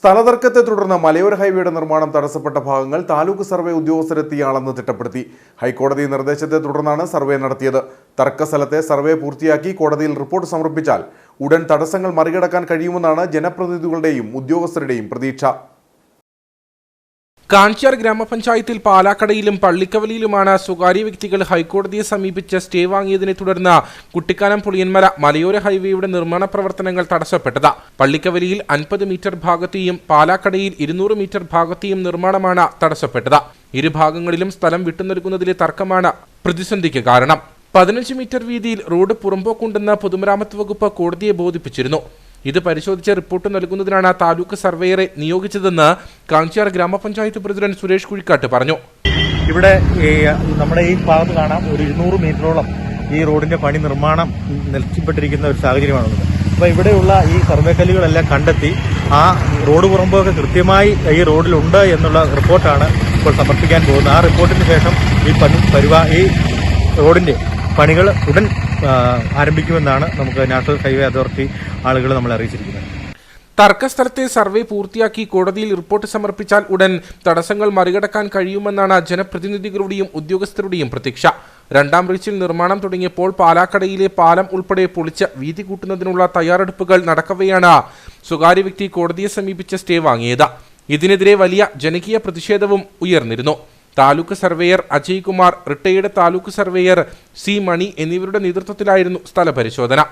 സ്ഥലതർക്കത്തെ തുടർന്ന് മലയോര ഹൈവേയുടെ നിർമ്മാണം തടസ്സപ്പെട്ട ഭാഗങ്ങൾ താലൂക്ക് സർവേ ഉദ്യോഗസ്ഥരെത്തിയാളെന്ന് തിട്ടപ്പെടുത്തി. ഹൈക്കോടതി നിർദ്ദേശത്തെ തുടർന്നാണ് സർവേ നടത്തിയത്. തർക്ക സ്ഥലത്തെ സർവേ പൂർത്തിയാക്കി കോടതിയിൽ റിപ്പോർട്ട് സമർപ്പിച്ചാൽ ഉടൻ തടസ്സങ്ങൾ മറികടക്കാൻ കഴിയുമെന്നാണ് ജനപ്രതിനിധികളുടെയും ഉദ്യോഗസ്ഥരുടെയും പ്രതീക്ഷ. കാഞ്ചാർ ഗ്രാമപഞ്ചായത്തിൽ പാലാക്കടയിലും പള്ളിക്കവലിയിലുമാണ് സ്വകാര്യ വ്യക്തികൾ ഹൈക്കോടതിയെ സമീപിച്ച് സ്റ്റേ വാങ്ങിയതിനെ തുടർന്ന് കുട്ടിക്കാനം പുളിയന്മല മലയോര ഹൈവേയുടെ നിർമ്മാണ പ്രവർത്തനങ്ങൾ തടസ്സപ്പെട്ടത്. പള്ളിക്കവലിയിൽ അൻപത് മീറ്റർ ഭാഗത്തെയും പാലാക്കടയിൽ ഇരുന്നൂറ് മീറ്റർ ഭാഗത്തെയും നിർമ്മാണമാണ് തടസ്സപ്പെട്ടത്. ഇരുഭാഗങ്ങളിലും സ്ഥലം വിട്ടുനൽകുന്നതിലെ തർക്കമാണ് പ്രതിസന്ധിക്ക് കാരണം. പതിനഞ്ച് മീറ്റർ വീതിയിൽ റോഡ് പുറമ്പോക്കുണ്ടെന്ന് പൊതുമരാമത്ത് വകുപ്പ് കോടതിയെ ബോധിപ്പിച്ചിരുന്നു. ഇത് പരിശോധിച്ച് റിപ്പോർട്ട് നൽകുന്നതിനാണ് താലൂക്ക് സർവേയറെ നിയോഗിച്ചതെന്ന് കാഞ്ചിയാർ ഗ്രാമപഞ്ചായത്ത് പ്രസിഡന്റ് സുരേഷ് കുഴിക്കാട്ട് പറഞ്ഞു. ഇവിടെ നമ്മുടെ ഈ ഭാഗത്ത് കാണാം ഒരു ഇരുന്നൂറ് മീറ്ററോളം ഈ റോഡിന്റെ പണി നിർമ്മാണം നിർത്തിപ്പെട്ടിരിക്കുന്ന ഒരു സാഹചര്യമാണുള്ളത്. അപ്പോൾ ഇവിടെയുള്ള ഈ സർവേ കല്ലുകളെല്ലാം കണ്ടെത്തി ആ റോഡ് പുറമ്പൊക്കെ കൃത്യമായി ഈ റോഡിലുണ്ട് എന്നുള്ള റിപ്പോർട്ടാണ് ഇപ്പോൾ സമർപ്പിക്കാൻ പോകുന്നത്. ആ റിപ്പോർട്ടിന് ശേഷം ഈ പണി പരിപാ ഈ റോഡിന്റെ പണികൾ ഉടൻ ആരംഭിക്കുമെന്നാണ് നമുക്ക് നാഷണൽ ഹൈവേ അതോറിറ്റി ആളുകൾ നമ്മൾ അറിയിച്ചിരിക്കുന്നത്. തർക്കസ്ഥലത്തെ സർവേ പൂർത്തിയാക്കി കോടതിയിൽ റിപ്പോർട്ട് സമർപ്പിച്ചാൽ ഉടൻ തടസ്സങ്ങൾ മറികടക്കാൻ കഴിയുമെന്നാണ് ജനപ്രതിനിധികളുടെയും ഉദ്യോഗസ്ഥരുടെയും പ്രതീക്ഷ. രണ്ടാം റീച്ചിൽ നിർമ്മാണം തുടങ്ങിയപ്പോൾ പാലാക്കടയിലെ പാലം ഉൾപ്പെടെ പൊളിച്ച് വീതി കൂട്ടുന്നതിനുള്ള തയ്യാറെടുപ്പുകൾ നടക്കവെയാണ് സ്വകാര്യ വ്യക്തി കോടതിയെ സമീപിച്ച സ്റ്റേ വാങ്ങിയത്. ഇതിനെതിരെ വലിയ ജനകീയ പ്രതിഷേധവും ഉയർന്നിരുന്നു. Taluk surveyor Ajay Kumar retired taluk surveyor C Mani എന്നിവരുടെ നേതൃത്വത്തിലായിരുന്നു സ്ഥലപരിശോധന.